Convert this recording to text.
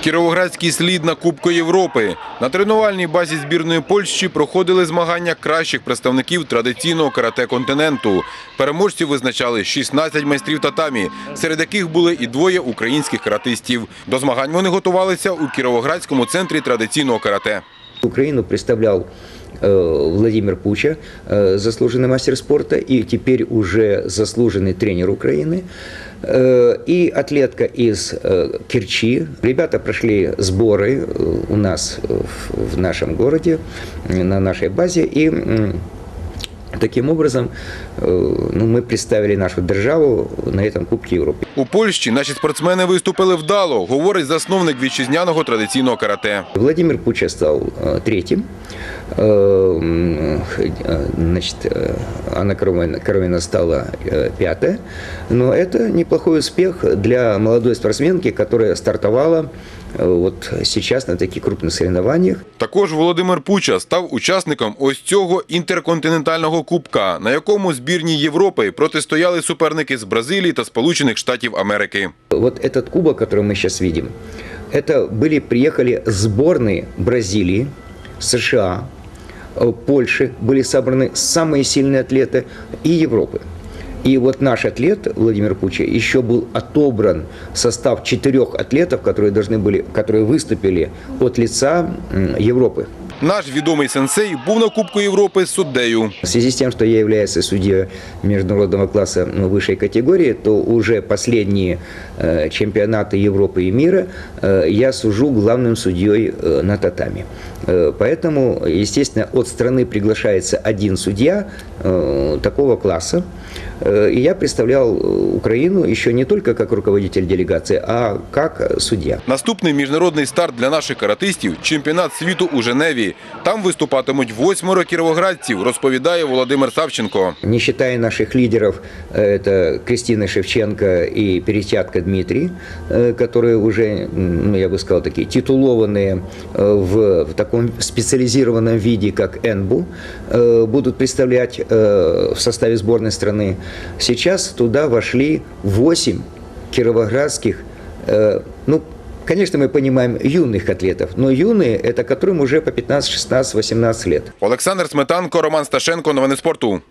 Кіровоградський слід на Кубку Європи. На тренувальній базі збірної Польщі проходили змагання кращих представників традиційного карате континенту. Переможців визначали 16 майстрів татамі, серед яких були і двоє українських каратистів. До змагань вони готувалися у Кіровоградському центрі традиційного карате. Украину представлял э, Владимир Пуча, э, заслуженный мастер спорта и теперь уже заслуженный тренер Украины. Э, И атлетка из э, Керчи. Ребята прошли сборы э, у нас э, в- в нашем городе, э, на нашей базе. И м, таким образом э, ну, мы представили нашу державу на этом Кубке Европы. У Польщі наші спортсмени виступили вдало, говорить засновник вітчизняного традиційного карате. Владимир Пуча стал э, третьим. Э, м, э, Значит, э, Анна Коровина, Коровина стала э, пятая. Но это неплохой успех для молодой спортсменки, которая стартовала э, вот сейчас на таких крупных соревнованиях. Також Володимир Пуча став учасником ось цього інтерконтинентального кубка, на якому збірні Європи протистояли суперники з Бразилії та Сполучених Штатів Америки. Вот этот кубок, который мы сейчас видим, это были, приехали сборные Бразилии, США, э, Польши, были собраны самые сильные атлеты и Европы. И вот наш атлет Владимир Пуча еще был отобран в состав четырех атлетов, которые должны были, которые выступили от лица м, Европы. Наш відомий сенсей був на Кубку Європи суддею. В связи с тем, что я являюсь судьей международного класса ну, высшей категории, то уже последние э, чемпионаты Европы и мира э, я сужу главным судьей э, на татами. Э, поэтому, естественно, от страны приглашается один судья э, такого класса. Э, и я представлял э, Украину еще не только как руководитель делегации, а как э, судья. Наступний міжнародний старт для наших каратистів – чемпіонат світу у Женеві. Там виступатимуть восьмеро кіровоградців, розповідає Володимир Савченко. Не считая наших лидеров, э, это Кристина Шевченко и Перетятка Дмитрий, э, которые уже, м, ну, я бы сказал, такие титулованные э, в, в таком специализированном виде, как ЭНБУ, э, будут представлять э, в составе сборной страны. Сейчас туда вошли 8 кировоградских, э, ну, Конечно, мы понимаем юных атлетов, но юные – это которым уже по 15, 16, 18 лет. Олександр Сметанко, Роман Сташенко. Новини спорту.